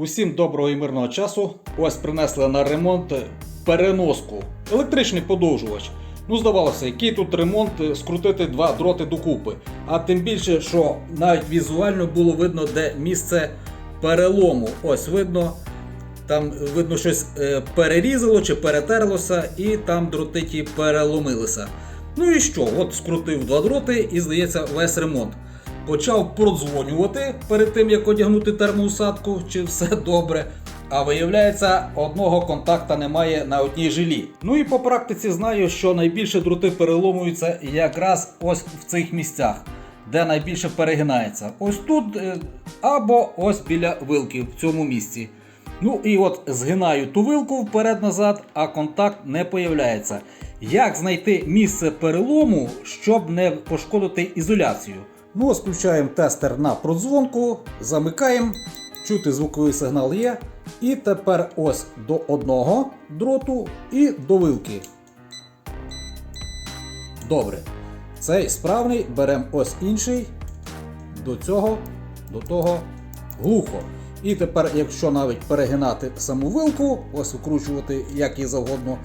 Усім доброго і мирного часу. Ось принесли на ремонт переноску. Електричний подовжувач. Ну, здавалося, який тут ремонт е, скрутити два дроти докупи. А тим більше, що навіть візуально було видно, де місце перелому. Ось видно. Там видно щось е, перерізало чи перетерлося, і там дроти ті переломилися. Ну і що? От скрутив два дроти і здається весь ремонт. Почав продзвонювати перед тим, як одягнути термоусадку, чи все добре. А виявляється, одного контакта немає на одній жилі. Ну і по практиці знаю, що найбільше дроти переломуються якраз ось в цих місцях, де найбільше перегинається. Ось тут е, або ось біля вилки в цьому місці. Ну і от згинаю ту вилку вперед-назад, а контакт не появляється. Як знайти місце перелому, щоб не пошкодити ізоляцію? Ну, ось включаємо тестер на продзвонку, замикаємо, чути звуковий сигнал є. І тепер ось до одного дроту і до вилки. Добре. Цей справний, беремо ось інший. До цього, до того глухо. І тепер, якщо навіть перегинати саму вилку, ось викручувати як і завгодно,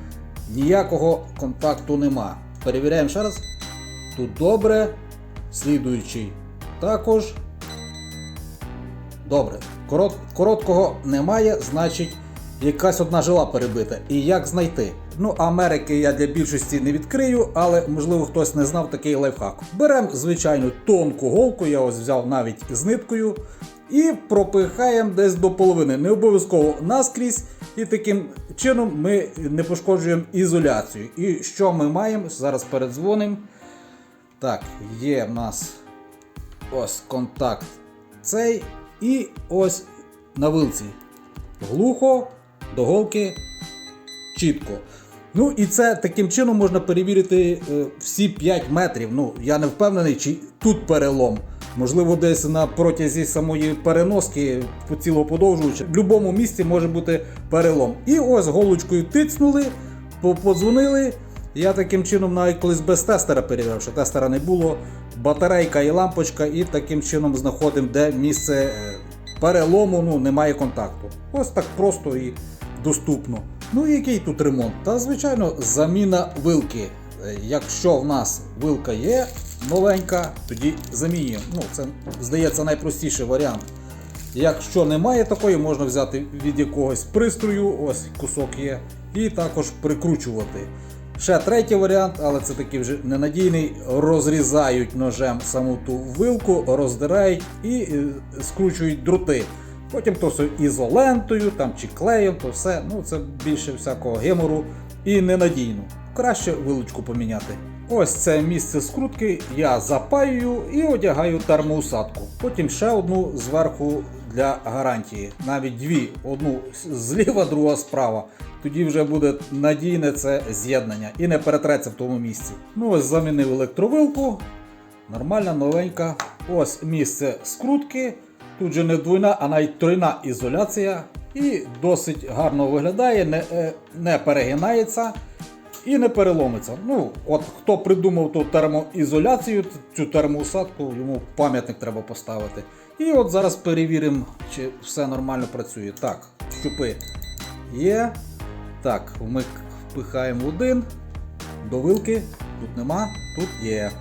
ніякого контакту нема. Перевіряємо ще раз. Тут добре. Слідуючий також. Добре. Корот, короткого немає, значить якась одна жила перебита. І як знайти? Ну, Америки я для більшості не відкрию, але можливо хтось не знав такий лайфхак. Беремо звичайну тонку голку, я ось взяв навіть з ниткою, і пропихаємо десь до половини. Не обов'язково наскрізь. І таким чином ми не пошкоджуємо ізоляцію. І що ми маємо? Зараз передзвонимо. Так, є в нас ось контакт цей. І ось на вилці. Глухо, до голки, чітко. Ну і це таким чином можна перевірити е, всі 5 метрів. Ну, я не впевнений, чи тут перелом. Можливо, десь на протязі самої переноски по цілого подовжувача. В будь-якому місці може бути перелом. І ось голочкою тицнули, подзвонили. Я таким чином навіть колись без тестера перевіряв, що тестера не було. Батарейка і лампочка, і таким чином знаходимо, де місце е, перелому, ну немає контакту. Ось так просто і доступно. Ну і який тут ремонт? Та звичайно, заміна вилки. Е, Якщо в нас вилка є новенька, тоді замінюємо. Ну, це здається найпростіший варіант. Якщо немає такої, можна взяти від якогось пристрою, ось кусок є, і також прикручувати. Ще третій варіант, але це такий вже ненадійний. Розрізають ножем саму ту вилку, роздирають і е, скручують дроти. Потім то все ізолентою там, чи клеєм, то все. Ну це більше всякого гемору і ненадійно. Краще вилочку поміняти. Ось це місце скрутки я запаюю і одягаю термоусадку. Потім ще одну зверху для гарантії. Навіть дві. Одну зліва, друга справа. Тоді вже буде надійне це з'єднання і не перетреться в тому місці. Ну ось замінив електровилку. Нормальна, новенька. Ось місце скрутки. Тут же не двойна, а навіть тройна ізоляція. І досить гарно виглядає, не, е, не перегинається і не переломиться. Ну, от хто придумав ту термоізоляцію, цю термоусадку, йому пам'ятник треба поставити. І от зараз перевіримо, чи все нормально працює. Так, щупи є. Так, ми впихаємо один. До вилки. Тут нема, тут є.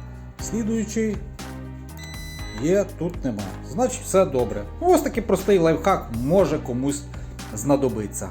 Слідуючий. Є, тут нема. Значить, все добре. Ось такий простий лайфхак може комусь знадобиться.